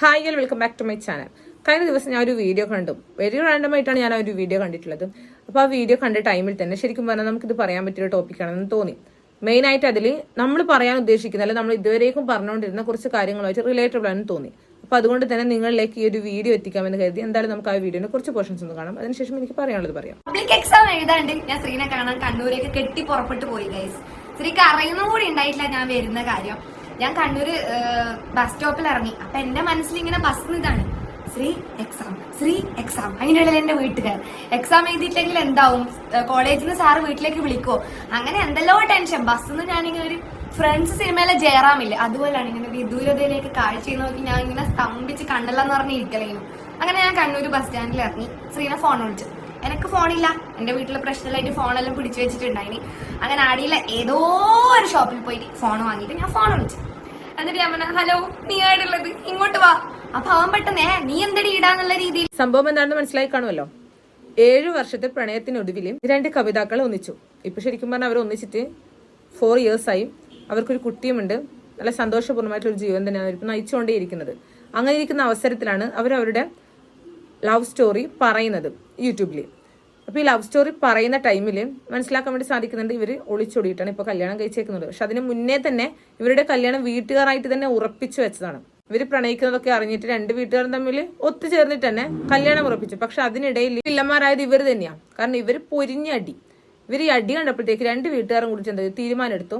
Hi gal welcome back to my channel കഴിഞ്ഞ ദിവസം ഞാൻ ഒരു വീഡിയോ കണ്ടു വെരി റാൻഡമായിട്ടാണ് ഞാൻ ആ ഒരു വീഡിയോ കണ്ടിട്ടുള്ളത്. അപ്പോൾ ആ വീഡിയോ കണ്ട ടൈമിൽ തന്നെ ശരിക്കും പറഞ്ഞാൽ നമുക്കിത് പറയാൻ പറ്റിയൊരു ടോപ്പിക്കാണെന്ന് തോന്നി. മെയിൻ ആയിട്ട് അതിൽ നമ്മൾ പറയാൻ ഉദ്ദേശിക്കുന്ന അല്ലെങ്കിൽ നമ്മൾ ഇതുവരേക്കും പറഞ്ഞുകൊണ്ടിരുന്ന കുറച്ച് കാര്യങ്ങളുമായിട്ട് റിലേറ്റബിൾ ആണെന്ന് തോന്നി. അപ്പോൾ അതുകൊണ്ട് തന്നെ നിങ്ങളിലേക്ക് ഈ ഒരു വീഡിയോ എത്തിക്കാമെന്ന് കരുതി എന്തായാലും നമുക്ക് ആ വീഡിയോനെ കുറച്ച് പോർഷൻസ് ഒന്ന് കാണാം. അതിനുശേഷം എനിക്ക് പറയാനുള്ളത് പറയാം. പബ്ലിക് എക്സാം എഴുതാണ്ട്. ഞാൻ ശ്രീനെ കാണാൻ കണ്ണൂരേക്ക് കെട്ടി പുറപ്പെട്ടു പോയി ഗൈസ് ശ്രീക്ക് അറിയുന്ന കൂടി ഉണ്ടായിട്ടില്ല ഞാൻ വരുന്ന കാര്യം. ഞാൻ കണ്ണൂര് ബസ് സ്റ്റോപ്പിൽ ഇറങ്ങി. അപ്പൊ എന്റെ മനസ്സിൽ ഇങ്ങനെ ബസ് ഇതാണ്. ശ്രീ എക്സാം ശ്രീ എക്സാം അങ്ങനെയുള്ള എന്റെ വീട്ടുകാർ. എക്സാം എഴുതിയിട്ടെങ്കിൽ എന്താവും? കോളേജിൽ നിന്ന് സാറ് വീട്ടിലേക്ക് വിളിക്കോ? അങ്ങനെ എന്തെല്ലോ ടെൻഷൻ ബസ്സിന്ന് ഞാനിങ്ങനെ ഒരു ഫ്രണ്ട്സ് സിനിമയിലെ ജയറാമില്ലേ അതുപോലെയാണ് ഇങ്ങനെ വിദൂരതയിലേക്ക് കാഴ്ച നോക്കി ഞാൻ ഇങ്ങനെ സ്തംഭിച്ച് കണ്ടല്ലെന്ന് പറഞ്ഞ് ഇരിക്കലേനു. അങ്ങനെ ഞാൻ കണ്ണൂർ ബസ് സ്റ്റാൻഡിൽ ഇറങ്ങി. ശ്രീനെ ഫോൺ വിളിച്ചു. എനിക്ക് ഫോണില്ല എന്റെ വീട്ടിലെ പ്രശ്നമായിട്ട് ഫോണെല്ലാം പിടിച്ചു വെച്ചിട്ടുണ്ടായിനി. അങ്ങനെ ആടിയില്ല ഏതോ ഒരു ഷോപ്പിൽ പോയിട്ട് ഫോൺ വാങ്ങിയിട്ട് ഞാൻ ഫോൺ വിളിച്ചു. ഹലോ നീ ഇങ്ങോട്ട് വാ. നീ എന്തടി ഇടാന്നുള്ള രീതിയിൽ? സംഭവം എന്താണെന്ന് മനസ്സിലായി കാണുമല്ലോ. ഏഴു വർഷത്തെ പ്രണയത്തിനൊടുവിൽ രണ്ട് കവിതാക്കൾ ഒന്നിച്ചു. ഇപ്പൊ ശരിക്കും പറഞ്ഞാൽ അവർ ഒന്നിച്ചിട്ട് ഫോർ ഇയേഴ്സ് ആയി. അവർക്കൊരു കുട്ടിയുമുണ്ട്. നല്ല സന്തോഷപൂർണമായിട്ടുള്ള ഒരു ജീവൻ തന്നെയാണ് അവരിപ്പോൾ നയിച്ചുകൊണ്ടേയിരിക്കുന്നത്. അങ്ങനെ ഇരിക്കുന്ന അവസരത്തിലാണ് അവർ അവരുടെ ലവ് സ്റ്റോറി പറയുന്നത് യൂട്യൂബിൽ അപ്പോൾ ഈ ലവ് സ്റ്റോറി പറയുന്ന ടൈമിൽ മനസ്സിലാക്കാൻ വേണ്ടി സാധിക്കുന്നുണ്ട് ഇവർ ഒളിച്ചോടിയിട്ടാണ് ഇപ്പോൾ കല്യാണം കഴിച്ചേക്കുന്നത്. പക്ഷെ അതിന് മുന്നേ തന്നെ ഇവരുടെ കല്യാണം വീട്ടുകാരായിട്ട് തന്നെ ഉറപ്പിച്ചു വെച്ചതാണ്. ഇവർ പ്രണയിക്കുന്നതൊക്കെ അറിഞ്ഞിട്ട് രണ്ട് വീട്ടുകാരും തമ്മിൽ ഒത്തുചേർന്നിട്ട് തന്നെ കല്യാണം ഉറപ്പിച്ചു. പക്ഷെ അതിനിടയിൽ പിള്ളമാരായത് ഇവർ തന്നെയാണ് കാരണം ഇവർ പൊരിഞ്ഞടി ഇവർ ഈ അടി കണ്ടപ്പോഴത്തേക്ക് രണ്ട് വീട്ടുകാരും കൂടി എന്ത്? തീരുമാനം എടുത്തു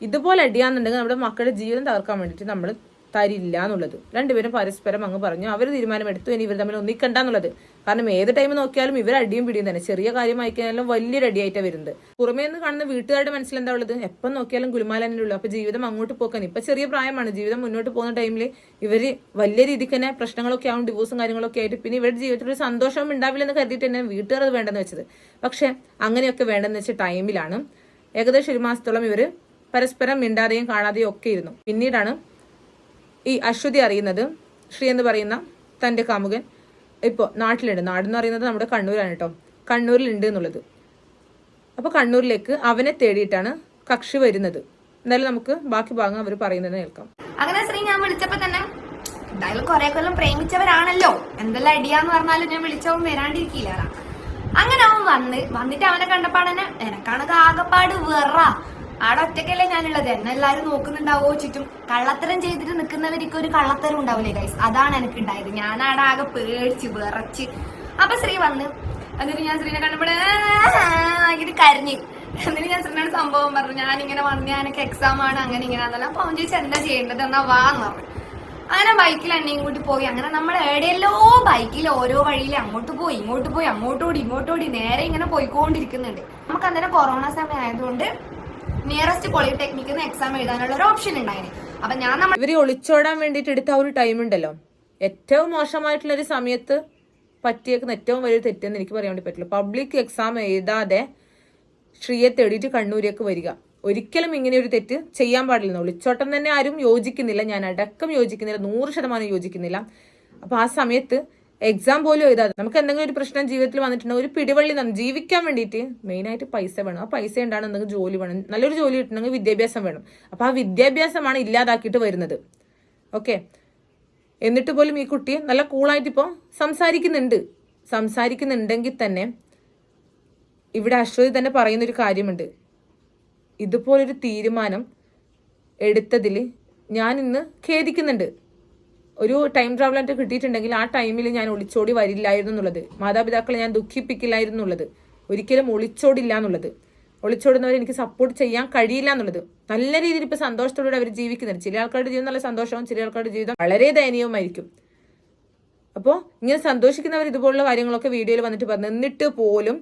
ഇതുപോലെ അടിയാന്നുണ്ടെങ്കിൽ നമ്മുടെ മക്കളുടെ ജീവിതം തകർക്കാൻ വേണ്ടിയിട്ട് നമ്മൾ തരില്ല എന്നുള്ളത്. രണ്ടുപേരും പരസ്പരം അങ്ങ് പറഞ്ഞു അവർ തീരുമാനമെടുത്തു ഇനി ഇവർ തമ്മിൽ ഒന്നിക്കണ്ട എന്നുള്ളത്. കാരണം ഏത് ടൈം നോക്കിയാലും ഇവർ അടിയും പിടിയും തന്നെ. ചെറിയ കാര്യമായി കഴിഞ്ഞാലും വലിയൊരു അടിയായിട്ടാണ് വരുന്നത്. പുറമേ നിന്ന് കാണുന്ന വീട്ടുകാരുടെ മനസ്സിൽ എന്താ ഉള്ളത്? എപ്പം നോക്കിയാലും ഗുലുമാല തന്നെ ഉള്ളൂ. അപ്പൊ ജീവിതം അങ്ങോട്ട് പോക്കാൻ ഇപ്പൊ ചെറിയ പ്രായമാണ്. ജീവിതം മുന്നോട്ട് പോകുന്ന ടൈമിൽ ഇവർ വലിയ രീതിക്ക് തന്നെ പ്രശ്നങ്ങളൊക്കെ ആവും ഡിവോഴ്സും കാര്യങ്ങളൊക്കെ ആയിട്ട്. പിന്നെ ഇവരുടെ ജീവിതത്തിൽ ഒരു സന്തോഷവും ഉണ്ടാവില്ലെന്ന് കരുതിയിട്ട് തന്നെ വീട്ടുകാർ അത് വേണ്ടെന്ന് വെച്ചത്. പക്ഷെ അങ്ങനെയൊക്കെ വേണ്ടെന്ന് വെച്ച ടൈമിലാണ് ഏകദേശം ഒരു മാസത്തോളം ഇവർ പരസ്പരം മിണ്ടാതെയും കാണാതെയും ഒക്കെ ഇരുന്നു. പിന്നീടാണ് ഈ അശ്വതി അറിയുന്നത് ശ്രീ എന്ന് പറയുന്ന തന്റെ കാമുകൻ. ഇപ്പോൾ നാട്ടിലുണ്ട്. നാടെന്ന് പറയുന്നത് നമ്മുടെ കണ്ണൂരാണ് കേട്ടോ. കണ്ണൂരിലുണ്ട് എന്നുള്ളത്. അപ്പോൾ കണ്ണൂരിലേക്ക് അവനെ തേടിയിട്ടാണ് കക്ഷി വരുന്നത്. എന്നാലും നമുക്ക് ബാക്കി ഭാഗം അവർ പറയുന്നത് കേൾക്കാം. അങ്ങനെ ശ്രീ ഞാൻ വിളിച്ചപ്പോ തന്നെ എന്തായാലും കുറെ കൊല്ലം പ്രേമിച്ചവരാണല്ലോ. എന്തെല്ലാം അടിയാന്ന് പറഞ്ഞാലും ഞാൻ വിളിച്ചവൻ വരാണ്ടിരിക്കില്ല. അങ്ങനെ അവൻ വന്ന് വന്നിട്ട് അവനെ കണ്ടപ്പാടന്നെ എനക്കാണ് ആകപ്പാട് വെറ. ആടെ ഒറ്റക്കല്ലേ ഞാനുള്ളത്. എന്നെ എല്ലാരും നോക്കുന്നുണ്ടാവോ ചുറ്റും കള്ളത്തരം ചെയ്തിട്ട് നിൽക്കുന്നവർക്ക് ഒരു കള്ളത്തരം ഉണ്ടാവില്ലേ ഗൈസ് അതാണ് എനിക്ക് ഉണ്ടായത് ഞാൻ ആടെ ആകെ പേടിച്ച് വിറച്ച്. അപ്പൊ ശ്രീ വന്ന് എന്നിട്ട് ഞാൻ ശ്രീനെ കണ്ടപ്പോഴേ ഭയങ്കര കരഞ്ഞ്. എന്നിട്ട് ഞാൻ ശ്രീനോട് സംഭവം പറഞ്ഞു ഞാൻ ഇങ്ങനെ വന്ന് ഞാനൊക്കെ എക്സാം ആണ് അങ്ങനെ ഇങ്ങനെ ആണെന്നല്ല. അപ്പൊ അവൻ ചോദിച്ചാൽ എന്താ ചെയ്യേണ്ടത്? എന്നാ വാന്ന് പറഞ്ഞു. അങ്ങനെ ബൈക്കിൽ എണ്ണയും കൂട്ടി പോയി. അങ്ങനെ നമ്മൾ എവിടെയല്ലോ ബൈക്കിൽ ഓരോ വഴിയിൽ അങ്ങോട്ട് പോയി ഇങ്ങോട്ട് പോയി അങ്ങോട്ടോടി ഇങ്ങോട്ടോടി നേരെ ഇങ്ങനെ പോയിക്കൊണ്ടിരിക്കുന്നുണ്ട്. നമുക്ക് അന്നേരം കൊറോണ സമയം ആയതുകൊണ്ട് നിയറസ്റ്റ് പോളിടെക്നിക്കിൽ നിന്ന് എക്സാം എഴുതാനുള്ള ഒരു ഓപ്ഷൻ ഉണ്ടായിരുന്നു അപ്പൊ ഞാൻ നമ്മൾ ഇവർ ഒളിച്ചോടാൻ വേണ്ടിയിട്ട് എടുത്ത ഒരു ടൈം ഉണ്ടല്ലോ. ഏറ്റവും മോശമായിട്ടുള്ള ഒരു സമയത്ത് പറ്റിയേക്കുന്ന ഏറ്റവും വലിയ തെറ്റെന്ന് എനിക്ക് പറയാൻ വേണ്ടി പറ്റില്ല. പബ്ലിക് എക്സാം എഴുതാതെ ശ്രീയെ തേടിയിട്ട് കണ്ണൂരേക്ക് വരിക. ഒരിക്കലും ഇങ്ങനെ ഒരു തെറ്റ് ചെയ്യാൻ പാടില്ല. ഒളിച്ചോട്ടം തന്നെ ആരും യോജിക്കുന്നില്ല. ഞാൻ അടക്കം യോജിക്കുന്നില്ല. നൂറ് ശതമാനം യോജിക്കുന്നില്ല. അപ്പൊ ആ സമയത്ത് എക്സാം പോലും എഴുതാതെ. നമുക്ക് എന്തെങ്കിലും ഒരു പ്രശ്നം ജീവിതത്തിൽ വന്നിട്ടുണ്ടെങ്കിൽ ഒരു പിടിവള്ളി തന്നെ ജീവിക്കാൻ വേണ്ടിയിട്ട് മെയിനായിട്ട് പൈസ വേണം. ആ പൈസ ഉണ്ടാണ് എന്തെങ്കിലും ജോലി വേണം. നല്ലൊരു ജോലി കിട്ടണമെങ്കിൽ വിദ്യാഭ്യാസം വേണം. അപ്പൊ ആ വിദ്യാഭ്യാസമാണ് ഇല്ലാതാക്കിയിട്ട് വരുന്നത്. ഓക്കെ എന്നിട്ട് പോലും ഈ കുട്ടി നല്ല കൂളായിട്ട് ഇപ്പോൾ സംസാരിക്കുന്നുണ്ട്. സംസാരിക്കുന്നുണ്ടെങ്കിൽ തന്നെ ഇവിടെ അശ്വതി തന്നെ പറയുന്നൊരു കാര്യമുണ്ട്. ഇതുപോലൊരു തീരുമാനം എടുത്തതിൽ ഞാൻ ഇന്ന് ഖേദിക്കുന്നുണ്ട്. ഒരു ടൈം ട്രാവൽ ട്രാവലായിട്ട് കിട്ടിയിട്ടുണ്ടെങ്കിൽ ആ ടൈമിൽ ഞാൻ ഒളിച്ചോടി വരില്ലായിരുന്നു എന്നുള്ളത്. മാതാപിതാക്കളെ ഞാൻ ദുഃഖിപ്പിക്കില്ലായിരുന്നു ഒരിക്കലും ഒളിച്ചോടില്ല എന്നുള്ളത്. ഒളിച്ചോടുന്നവരെ എനിക്ക് സപ്പോർട്ട് ചെയ്യാൻ കഴിയില്ല എന്നുള്ളത്. നല്ല രീതിയിൽ ഇപ്പൊ സന്തോഷത്തോടെ അവർ ജീവിക്കുന്നുണ്ട്. ചില ആൾക്കാരുടെ ജീവിതം നല്ല സന്തോഷവും ചില ആൾക്കാരുടെ ജീവിതം വളരെ ദയനീയവുമായിരിക്കും. അപ്പോൾ ഇങ്ങനെ സന്തോഷിക്കുന്നവർ ഇതുപോലുള്ള കാര്യങ്ങളൊക്കെ വീഡിയോയിൽ വന്നിട്ട് പറഞ്ഞു. എന്നിട്ട് പോലും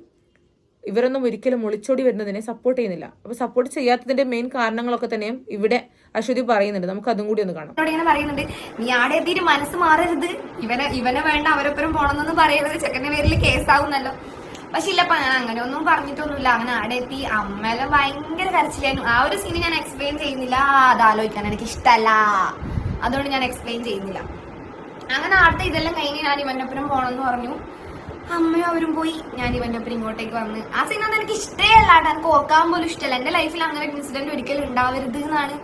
ഇവരൊന്നും ഒരിക്കലും ഒളിച്ചോടി വരുന്നതിനെ സപ്പോർട്ട് ചെയ്യുന്നില്ല. അപ്പൊ സപ്പോർട്ട് ചെയ്യാത്തതിന്റെ മെയിൻ കാരണങ്ങളൊക്കെ തന്നെയും ഇവിടെ അശ്വതി പറയുന്നുണ്ട്. നമുക്ക് അതും കൂടി ഒന്ന് കാണാം. ഇങ്ങനെ പറയുന്നുണ്ട് നീ ആടെ എത്തിയിട്ട് മനസ്സ് മാറരുത്. ഇവനെ ഇവനെ വേണ്ട അവരൊപ്പരം പോണെന്നൊന്നും പറയരുത്. ചെക്കന്റെ പേരിൽ കേസാവുന്നല്ലോ. പക്ഷെ ഇല്ലപ്പ ഞാൻ അങ്ങനെ ഒന്നും പറഞ്ഞിട്ടൊന്നുമില്ല. അങ്ങനെ ആടെ എത്തി. അമ്മല ഭയങ്കര കരച്ചിലായിരുന്നു. ആ ഒരു സീന് ഞാൻ എക്സ്പ്ലെയിൻ ചെയ്യുന്നില്ല. അത് ആലോചിക്കാൻ എനിക്ക് ഇഷ്ടമല്ല അതുകൊണ്ട് ഞാൻ എക്സ്പ്ലെയിൻ ചെയ്യുന്നില്ല. അങ്ങനെ ആടത്തെ ഇതെല്ലാം കഴിഞ്ഞ് ഞാൻ ഇവന്റെ ഒപ്പരം പോണെന്ന് പറഞ്ഞു. അമ്മയും അവരും പോയി. ഞാൻ ഇവന്റെ ഒപ്പം ഇങ്ങോട്ടേക്ക് വന്ന്. ആ സീനൊന്നും എനിക്ക് ഇഷ്ടേ അല്ലാണ്ട് എനിക്ക് ഓർക്കാൻ പോലും ഇഷ്ടമല്ല എന്റെ ലൈഫിൽ അങ്ങനെ ഒരു ഇൻസിഡന്റ് ഒരിക്കലും ഉണ്ടാവരുത് എന്നാണ്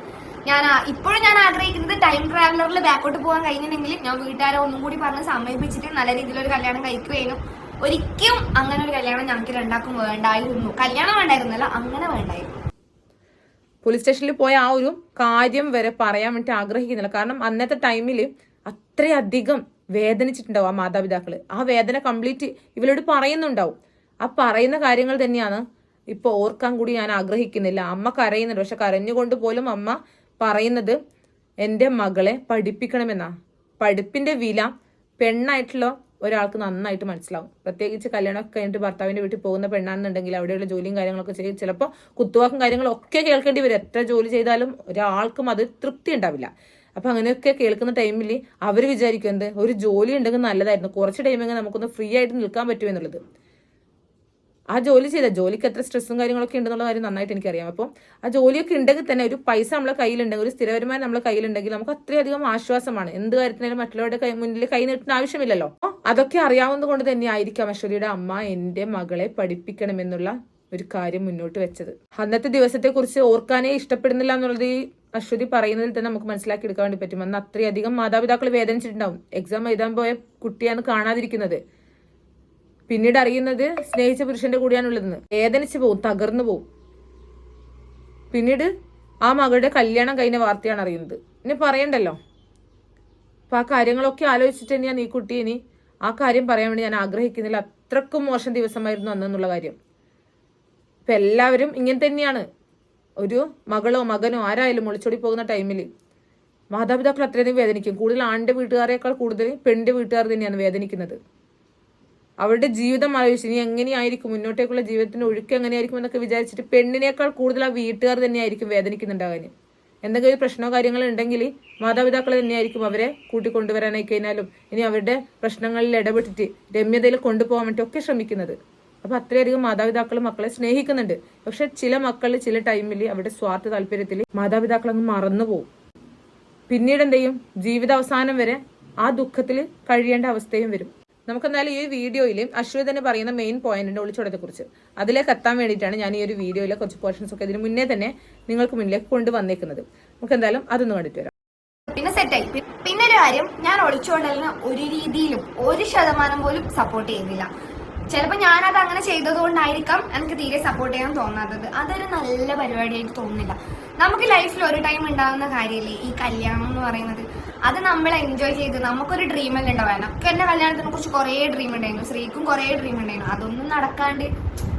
ഞാൻ ഇപ്പോഴും ഞാൻ ആഗ്രഹിക്കുന്നത് ടൈം ട്രാവലറിൽ ബാക്കോട്ട് പോകാൻ കഴിഞ്ഞിട്ടുണ്ടെങ്കിൽ ഞാൻ വീട്ടുകാരെ ഒന്നും കൂടി പറഞ്ഞ് സമീപിച്ചിട്ട് നല്ല രീതിയിലൊരു കല്യാണം കഴിക്കുകയും ഒരിക്കലും അങ്ങനെ ഒരു കല്യാണം ഞങ്ങൾക്ക് രണ്ടാക്കും വേണ്ടായിരുന്നു. കല്യാണം വേണ്ടായിരുന്നല്ല അങ്ങനെ വേണ്ടായിരുന്നു. പോലീസ് സ്റ്റേഷനിൽ പോയ ആ ഒരു കാര്യം വരെ പറയാൻ വേണ്ടി ആഗ്രഹിക്കുന്നില്ല. കാരണം അന്നത്തെ ടൈമിൽ അത്രയധികം വേദനിച്ചിട്ടുണ്ടാവും ആ മാതാപിതാക്കൾ ആ വേദന കംപ്ലീറ്റ് ഇവരോട് പറയുന്നുണ്ടാവും. ആ പറയുന്ന കാര്യങ്ങൾ തന്നെയാണ് ഇപ്പൊ ഓർക്കാൻ കൂടി ഞാൻ ആഗ്രഹിക്കുന്നില്ല. അമ്മ കരയുന്നുണ്ട്. പക്ഷെ കരഞ്ഞുകൊണ്ട് പോലും അമ്മ പറയുന്നത് എന്റെ മകളെ പഠിപ്പിക്കണമെന്നാ. പഠിപ്പിന്റെ വില പെണ്ണായിട്ടുള്ള ഒരാൾക്ക് നന്നായിട്ട് മനസ്സിലാവും. പ്രത്യേകിച്ച് കല്യാണമൊക്കെ കഴിഞ്ഞിട്ട് ഭർത്താവിന്റെ വീട്ടിൽ പോകുന്ന പെണ്ണാണെന്നുണ്ടെങ്കിൽ അവിടെയുള്ള ജോലിയും കാര്യങ്ങളൊക്കെ ചെയ്ത് ചിലപ്പോൾ കുത്തുവാക്കും കാര്യങ്ങളൊക്കെ കേൾക്കേണ്ടി വരും. എത്ര ജോലി ചെയ്താലും ഒരാൾക്കും അത് തൃപ്തി ഉണ്ടാവില്ല. അപ്പൊ അങ്ങനെയൊക്കെ കേൾക്കുന്ന ടൈമിൽ അവർ വിചാരിക്കും എന്ത്? ഒരു ജോലി ഉണ്ടെങ്കിൽ നല്ലതായിരുന്നു. കുറച്ച് ടൈമെങ്കിൽ നമുക്കൊന്ന് ഫ്രീ ആയിട്ട് നിൽക്കാൻ പറ്റുമെന്നുള്ളത് ആ ജോലി ചെയ്ത ജോലിക്ക് എത്ര സ്ട്രെസ്സും കാര്യങ്ങളൊക്കെ ഉണ്ടെന്നുള്ള കാര്യം നന്നായിട്ട് എനിക്കറിയാം. അപ്പോൾ ആ ജോലിയൊക്കെ ഉണ്ടെങ്കിൽ തന്നെ ഒരു പൈസ നമ്മളെ കയ്യിലുണ്ടെങ്കിൽ ഒരു സ്ഥിരവരുമാനം നമ്മളെ കയ്യിലുണ്ടെങ്കിൽ നമുക്ക് അത്രയധികം ആശ്വാസമാണ്. എന്ത് കാര്യത്തിനാലും മറ്റുള്ളവരുടെ കൈ മുന്നിൽ കൈ നീട്ടുന്ന ആവശ്യമില്ലല്ലോ. അതൊക്കെ അറിയാവുന്നത് കൊണ്ട് തന്നെ ആയിരിക്കാം അശ്വതിയുടെ അമ്മ എന്റെ മകളെ പഠിപ്പിക്കണമെന്നുള്ള ഒരു കാര്യം മുന്നോട്ട് വെച്ചത്. അന്നത്തെ ദിവസത്തെ കുറിച്ച് ഓർക്കാനേ ഇഷ്ടപ്പെടുന്നില്ല എന്നുള്ളത് അശ്വതി പറയുന്നതിൽ തന്നെ നമുക്ക് മനസ്സിലാക്കി എടുക്കാൻ വേണ്ടി പറ്റും. അന്ന് അത്രയധികം മാതാപിതാക്കൾ വേദനിച്ചിട്ടുണ്ടാവും. എക്സാം എഴുതാൻ പോയ കുട്ടിയാണ് കാണാതിരിക്കുന്നത്. പിന്നീട് അറിയുന്നത് സ്നേഹിച്ച പുരുഷന്റെ കൂടിയാണുള്ളതെന്ന് വേദനിച്ചു പോകും തകർന്നു പോകും പിന്നീട് ആ മകളുടെ കല്യാണം കഴിഞ്ഞ വാർത്തയാണ് അറിയുന്നത്. ഇനി പറയണ്ടല്ലോ? അപ്പൊ ആ കാര്യങ്ങളൊക്കെ ആലോചിച്ചിട്ട് തന്നെയാണ് ഈ കുട്ടി ഇനി ആ കാര്യം പറയാൻ വേണ്ടി ഞാൻ ആഗ്രഹിക്കുന്നില്ല അത്രക്കും മോശം ദിവസമായിരുന്നു അന്നെന്നുള്ള കാര്യം. ഇപ്പൊ എല്ലാവരും ഇങ്ങനെ തന്നെയാണ്. ഒരു മകളോ മകനോ ആരായാലും ഒളിച്ചോടി പോകുന്ന ടൈമിൽ മാതാപിതാക്കൾ അത്രയധികം വേദനിക്കും. കൂടുതൽ ആണിന്റെ വീട്ടുകാരേക്കാൾ കൂടുതൽ പെണ്ണിന്റെ വീട്ടുകാർ തന്നെയാണ് വേദനിക്കുന്നത്. അവരുടെ ജീവിതം ആലോചിച്ച് ഇനി എങ്ങനെയായിരിക്കും? മുന്നോട്ടേക്കുള്ള ജീവിതത്തിന്റെ ഒഴുക്ക് എങ്ങനെയായിരിക്കും എന്നൊക്കെ വിചാരിച്ചിട്ട് പെണ്ണിനേക്കാൾ കൂടുതൽ ആ വീട്ടുകാർ തന്നെയായിരിക്കും വേദനിക്കുന്നുണ്ടാകാൻ എന്തെങ്കിലും പ്രശ്നമോ കാര്യങ്ങളോ ഉണ്ടെങ്കിൽ മാതാപിതാക്കൾ തന്നെയായിരിക്കും അവരെ കൂട്ടിക്കൊണ്ടുവരാനായി കഴിഞ്ഞാലും ഇനി അവരുടെ പ്രശ്നങ്ങളിൽ ഇടപെട്ടിട്ട് രമ്യതയിൽ കൊണ്ടുപോകാൻ വേണ്ടി ഒക്കെ ശ്രമിക്കുന്നത്. അപ്പൊ അത്രയധികം മാതാപിതാക്കൾ മക്കളെ സ്നേഹിക്കുന്നുണ്ട്. പക്ഷെ ചില മക്കൾ ചില ടൈമിൽ അവരുടെ സ്വാർത്ഥ താല്പര്യത്തിൽ മാതാപിതാക്കൾ അങ്ങ് മറന്നു പോകും പിന്നീട് എന്ത് ചെയ്യും? ജീവിതാവസാനം വരെ ആ ദുഃഖത്തിൽ കഴിയേണ്ട അവസ്ഥയും വരും. നമുക്ക് എന്തായാലും ഈ വീഡിയോയിൽ അശ്വതി തന്നെ പറയുന്ന മെയിൻ പോയിന്റിന്റെ ഒളിച്ചോടത്തെ കുറിച്ച് അതിലേക്ക് എത്താൻ വേണ്ടിയിട്ടാണ് ഞാൻ ഈ ഒരു വീഡിയോയിലെ കുറച്ച് പോർഷൻസ് ഒക്കെ ഇതിന് മുന്നേ തന്നെ നിങ്ങൾക്ക് മുന്നിലേക്ക് കൊണ്ടുവന്നേക്കുന്നത്. നമുക്ക് എന്തായാലും അതൊന്ന് കണ്ടിട്ട് വരാം. പിന്നെ സെറ്റായി പിന്നെ ഒരു കാര്യം ഞാൻ ഒളിച്ചോടലിന് ഒരു രീതിയിലും ഒരു ശതമാനം പോലും സപ്പോർട്ട് ചെയ്യുന്നില്ല ചിലപ്പോൾ ഞാനത് അങ്ങനെ ചെയ്തതുകൊണ്ടായിരിക്കാം എനിക്ക് തീരെ സപ്പോർട്ട് ചെയ്യാൻ തോന്നാത്തത്. അതൊരു നല്ല പരിപാടിയായിട്ട് തോന്നുന്നില്ല. നമുക്ക് ലൈഫിൽ ഒരു ടൈം ഉണ്ടാകുന്ന കാര്യമില്ലേ ഈ കല്യാണം എന്ന് പറയുന്നത്. അത് നമ്മൾ എൻജോയ് ചെയ്ത് നമുക്കൊരു ഡ്രീം അല്ലേ ഉണ്ടാവാൻ എനിക്ക് എന്റെ കല്യാണത്തിനെ കുറിച്ച് കുറേ ഡ്രീം ഉണ്ടായിരുന്നു. ശ്രീക്കും കുറേ ഡ്രീം ഉണ്ടായിരുന്നു. അതൊന്നും നടക്കാണ്ട്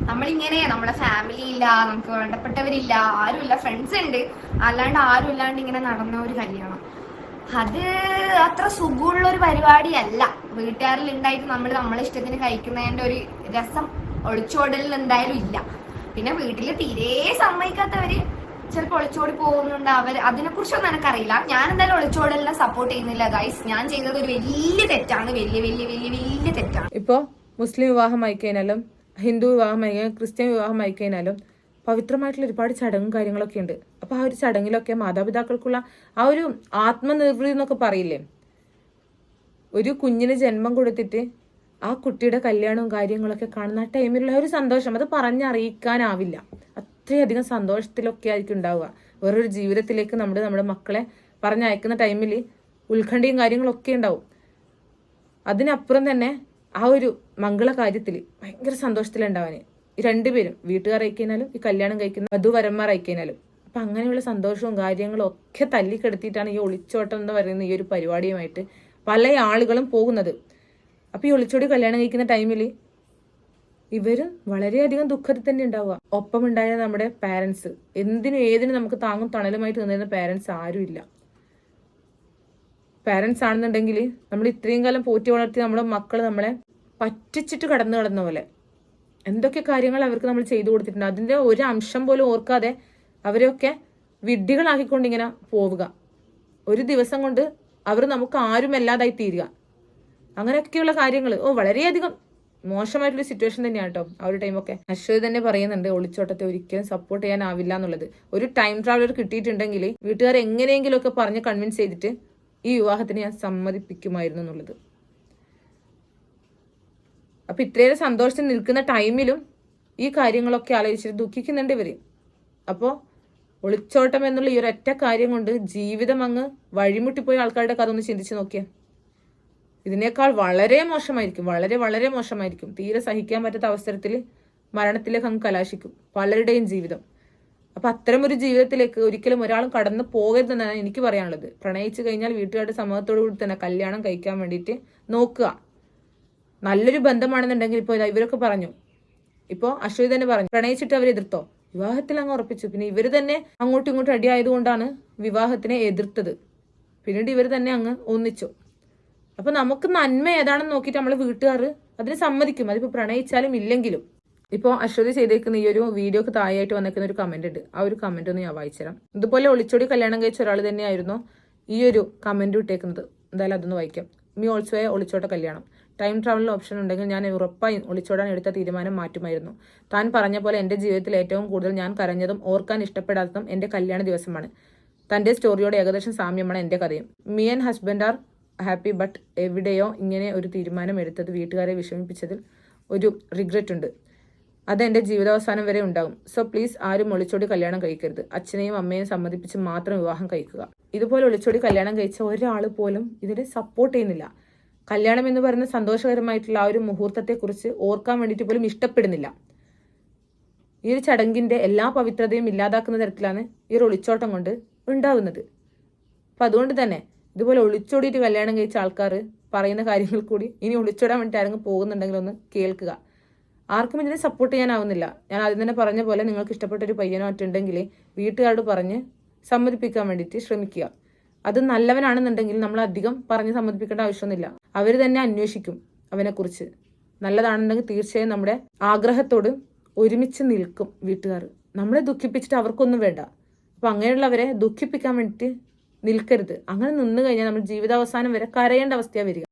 നമ്മളിങ്ങനെ നമ്മുടെ ഫാമിലി ഇല്ല നമുക്ക് വേണ്ടപ്പെട്ടവരില്ല ആരുമില്ല ഫ്രണ്ട്സ് ഉണ്ട്. അല്ലാണ്ട് ആരും ഇല്ലാണ്ട് ഇങ്ങനെ നടന്ന ഒരു കല്യാണം. അത് അത്ര സുഖമുള്ള ഒരു പരിപാടിയല്ല. വീട്ടുകാരിൽ ഉണ്ടായിട്ട് നമ്മൾ നമ്മളെ ഇഷ്ടത്തിന് കഴിക്കുന്നതിന്റെ ഒരു രസം ഒളിച്ചോടലിൽ എന്തായാലും ഇല്ല. പിന്നെ വീട്ടിൽ തീരെ സമ്മതിക്കാത്തവര് ചിലപ്പോൾ ഒളിച്ചോടി പോകുന്നുണ്ട്. അവർ അതിനെ കുറിച്ചൊന്നും എനിക്കറിയില്ല. ഞാൻ എന്തായാലും ഒളിച്ചോടലിനെ സപ്പോർട്ട് ചെയ്യുന്നില്ല ഗൈസ് ഞാൻ ചെയ്തത് ഒരു വലിയ തെറ്റാണ്. വലിയ വലിയ വലിയ വലിയ തെറ്റാണ്. ഇപ്പോൾ മുസ്ലിം വിവാഹം അയക്കഴിഞ്ഞാലും ഹിന്ദു വിവാഹം അയക്കാൻ ക്രിസ്ത്യൻ വിവാഹം കഴിഞ്ഞാലും പവിത്രമായിട്ടുള്ള ഒരുപാട് ചടങ്ങും കാര്യങ്ങളൊക്കെ ഉണ്ട്. അപ്പൊ ആ ഒരു ചടങ്ങിലൊക്കെ മാതാപിതാക്കൾക്കുള്ള ആ ഒരു ആത്മനിർവൃതി എന്നൊക്കെ പറയില്ലേ? ഒരു കുഞ്ഞിന് ജന്മം കൊടുത്തിട്ട് ആ കുട്ടിയുടെ കല്യാണവും കാര്യങ്ങളൊക്കെ കാണുന്ന ആ ടൈമിലുള്ള ഒരു സന്തോഷം അത് പറഞ്ഞറിയിക്കാനാവില്ല. അത്രയധികം സന്തോഷത്തിലൊക്കെ ആയിരിക്കും ഉണ്ടാവുക. വേറൊരു ജീവിതത്തിലേക്ക് നമ്മുടെ നമ്മുടെ മക്കളെ പറഞ്ഞയക്കുന്ന ടൈമിൽ ഉത്കണ്ഠയും കാര്യങ്ങളൊക്കെ ഉണ്ടാവും. അതിനപ്പുറം തന്നെ ആ ഒരു മംഗള കാര്യത്തിൽ ഭയങ്കര സന്തോഷത്തിലുണ്ടാവാന്. ഈ രണ്ടുപേരും വീട്ടുകാർ അയക്കാനും ഈ കല്യാണം കഴിക്കുന്ന വധുവരന്മാർ അയക്കാനും അപ്പൊ അങ്ങനെയുള്ള സന്തോഷവും കാര്യങ്ങളും ഒക്കെ തല്ലിക്കെടുത്തിയിട്ടാണ് ഈ ഒളിച്ചോട്ടം എന്ന് പറയുന്ന ഈ ഒരു പരിപാടിയുമായിട്ട് പല ആളുകളും പോകുന്നത്. അപ്പൊ ഈ ഒളിച്ചോടി കല്യാണം കഴിക്കുന്ന ടൈമിൽ ഇവർ വളരെയധികം ദുഃഖത്തിൽ തന്നെ ഉണ്ടാവുക. ഒപ്പമുണ്ടായ നമ്മുടെ പാരന്റ്സ് എന്തിനും ഏതിനും നമുക്ക് താങ്ങും തണലുമായിട്ട് നിന്നിരുന്ന പാരന്റ്സ് ആരുമില്ല. പാരന്റ്സ് ആണെന്നുണ്ടെങ്കിൽ നമ്മൾ ഇത്രയും കാലം പോറ്റി വളർത്തി നമ്മുടെ മക്കൾ നമ്മളെ പറ്റിച്ചിട്ട് കടന്നു കടന്ന പോലെ. എന്തൊക്കെ കാര്യങ്ങൾ അവർക്ക് നമ്മൾ ചെയ്തു കൊടുത്തിട്ടുണ്ട്. അതിന്റെ ഒരു അംശം പോലും ഓർക്കാതെ അവരെയൊക്കെ വിഡ്ഢികളാക്കിക്കൊണ്ട് ഇങ്ങനെ പോവുക. ഒരു ദിവസം കൊണ്ട് അവർ നമുക്ക് ആരും അല്ലാതായി തീരുക. അങ്ങനെയൊക്കെയുള്ള കാര്യങ്ങൾ. ഓ വളരെയധികം മോശമായിട്ടുള്ള സിറ്റുവേഷൻ തന്നെയാണ് കേട്ടോ ആ ഒരു ടൈമൊക്കെ അശ്വതി തന്നെ പറയുന്നുണ്ട് ഒളിച്ചോട്ടത്തെ ഒരിക്കലും സപ്പോർട്ട് ചെയ്യാനാവില്ല എന്നുള്ളത്. ഒരു ടൈം ട്രാവലർ കിട്ടിയിട്ടുണ്ടെങ്കിൽ വീട്ടുകാർ എങ്ങനെയെങ്കിലുമൊക്കെ പറഞ്ഞ് കൺവിൻസ് ചെയ്തിട്ട് ഈ വിവാഹത്തിന് ഞാൻ സമ്മതിപ്പിക്കുമായിരുന്നു എന്നുള്ളത്. അപ്പൊ ഇത്രയേറെ സന്തോഷത്തിൽ നിൽക്കുന്ന ടൈമിലും ഈ കാര്യങ്ങളൊക്കെ ആലോചിച്ചിട്ട് ദുഃഖിക്കുന്നുണ്ട് ഇവർ. അപ്പോ ഒളിച്ചോട്ടം എന്നുള്ള ഈ ഒരൊറ്റ കാര്യം കൊണ്ട് ജീവിതം അങ്ങ് വഴിമുട്ടിപ്പോയ ആൾക്കാരുടെ കഥ ഒന്ന് ചിന്തിച്ച് നോക്കിയാൽ ഇതിനേക്കാൾ വളരെ മോശമായിരിക്കും വളരെ വളരെ മോശമായിരിക്കും. തീരെ സഹിക്കാൻ പറ്റാത്ത അവസരത്തിൽ മരണത്തിലേക്ക് അങ്ങ് കലാശിക്കും പലരുടെയും ജീവിതം. അപ്പൊ അത്തരം ഒരു ജീവിതത്തിലേക്ക് ഒരിക്കലും ഒരാളും കടന്നു പോകരുതെന്നാണ് എനിക്ക് പറയാനുള്ളത്. പ്രണയിച്ചു കഴിഞ്ഞാൽ വീട്ടുകാരുടെ സമ്മതത്തോടു കൂടി തന്നെ കല്യാണം കഴിക്കാൻ വേണ്ടിയിട്ട് നോക്കുക. നല്ലൊരു ബന്ധമാണെന്നുണ്ടെങ്കിൽ ഇപ്പോൾ ഇവരൊക്കെ പറഞ്ഞു. ഇപ്പോൾ അശ്വതി തന്നെ പറഞ്ഞു പ്രണയിച്ചിട്ട് അവർ എതിർത്തോ? വിവാഹത്തിൽ അങ്ങ് ഉറപ്പിച്ചു. പിന്നെ ഇവർ തന്നെ അങ്ങോട്ടും ഇങ്ങോട്ടും അടിയായതുകൊണ്ടാണ് വിവാഹത്തിനെ എതിർത്തത്. പിന്നീട് ഇവർ തന്നെ അങ്ങ് ഒന്നിച്ചു. അപ്പൊ നമുക്ക് നന്മ ഏതാണെന്ന് നോക്കിയിട്ട് നമ്മൾ വീട്ടുകാർ അതിന് സമ്മതിക്കും. അതിപ്പോ പ്രണയിച്ചാലും ഇല്ലെങ്കിലും. ഇപ്പോൾ അശ്വതി ചെയ്തേക്കുന്ന ഈ ഒരു വീഡിയോക്ക് താഴെയായിട്ട് വന്നേക്കുന്ന ഒരു കമന്റ് ഉണ്ട്. ആ ഒരു കമന്റ് ഒന്ന് ഞാൻ വായിച്ചുതരാം ഇതുപോലെ ഒളിച്ചോടി കല്യാണം കഴിച്ച ഒരാൾ തന്നെയായിരുന്നു ഈ ഒരു കമന്റ് ഇട്ടേക്കുന്നത്. എന്തായാലും അതൊന്ന് വായിക്കാം. മീ ഓൾസോ എ ഒളിച്ചോട്ട കല്യാണം. ടൈം ട്രാവൽ ഓപ്ഷൻ ഉണ്ടെങ്കിൽ ഞാൻ ഉറപ്പായും ഒളിച്ചോടാൻ എടുത്ത തീരുമാനം മാറ്റുമായിരുന്നു. താൻ പറഞ്ഞ പോലെ എന്റെ ജീവിതത്തിൽ ഏറ്റവും കൂടുതൽ ഞാൻ കരഞ്ഞതും ഓർക്കാൻ ഇഷ്ടപ്പെടാത്തതും എന്റെ കല്യാണ ദിവസമാണ്. തന്റെ സ്റ്റോറിയോട് ഏകദേശം സാമ്യമാണ് എന്റെ കഥയും. Me and husband are happy but എവിടെയോ ഇങ്ങനെ ഒരു തീരുമാനം എടുത്തത് വീട്ടുകാരെ വിഷമിപ്പിച്ചതിൽ ഒരു റിഗ്രറ്റ് ഉണ്ട്. അത് എന്റെ ജീവിതാവസാനം വരെ ഉണ്ടാകും. സോ പ്ലീസ് ആരും ഒളിച്ചോടി കല്യാണം കഴിക്കരുത്. അച്ഛനെയും അമ്മയെയും സമ്മതിപ്പിച്ച് മാത്രം വിവാഹം കഴിക്കുക. ഇതുപോലെ ഒളിച്ചോടി കല്യാണം കഴിച്ച ഒരാൾ പോലും ഇതിനെ സപ്പോർട്ട് ചെയ്യുന്നില്ല. കല്യാണം എന്ന് പറയുന്ന സന്തോഷകരമായിട്ടുള്ള ആ ഒരു മുഹൂർത്തത്തെക്കുറിച്ച് ഓർക്കാൻ വേണ്ടിയിട്ട് പോലും ഇഷ്ടപ്പെടുന്നില്ല. ഈ ഒരു ചടങ്ങിന്റെ എല്ലാ പവിത്രതയും ഇല്ലാതാക്കുന്ന തരത്തിലാണ് ഈ ഒരു ഒളിച്ചോട്ടം കൊണ്ട് ഉണ്ടാവുന്നത് അപ്പൊ അതുകൊണ്ട് തന്നെ ഇതുപോലെ ഒളിച്ചോടിയിട്ട് കല്യാണം കഴിച്ച ആൾക്കാർ പറയുന്ന കാര്യങ്ങൾ കൂടി ഇനി ഒളിച്ചോടാൻ വേണ്ടിയിട്ട് ആരെങ്കിലും പോകുന്നുണ്ടെങ്കിൽ ഒന്ന് കേൾക്കുക. ആർക്കും ഇതിനെ സപ്പോർട്ട് ചെയ്യാനാവുന്നില്ല. ഞാൻ ആദ്യം തന്നെ പറഞ്ഞ പോലെ നിങ്ങൾക്ക് ഇഷ്ടപ്പെട്ട ഒരു പയ്യനോ മറ്റുണ്ടെങ്കിൽ വീട്ടുകാരോട് പറഞ്ഞ് സമ്മതിപ്പിക്കാൻ വേണ്ടിയിട്ട് ശ്രമിക്കുക. അത് നല്ലവനാണെന്നുണ്ടെങ്കിൽ നമ്മൾ അധികം പറഞ്ഞ് സമ്മതിപ്പിക്കേണ്ട ആവശ്യമൊന്നുമില്ല. അവർ തന്നെ അന്വേഷിക്കും അവനെക്കുറിച്ച്. നല്ലതാണെന്നുണ്ടെങ്കിൽ തീർച്ചയായും നമ്മുടെ ആഗ്രഹത്തോട് ഒരുമിച്ച് നിൽക്കും വീട്ടുകാർ നമ്മളെ ദുഃഖിപ്പിച്ചിട്ട് അവർക്കൊന്നും വേണ്ട. അപ്പം അങ്ങനെയുള്ളവരെ ദുഃഖിപ്പിക്കാൻ വേണ്ടിയിട്ട് നിൽക്കരുത്. അങ്ങനെ നിന്ന് കഴിഞ്ഞാൽ നമ്മൾ ജീവിതാവസാനം വരെ കരയേണ്ട അവസ്ഥയാണ് വരിക.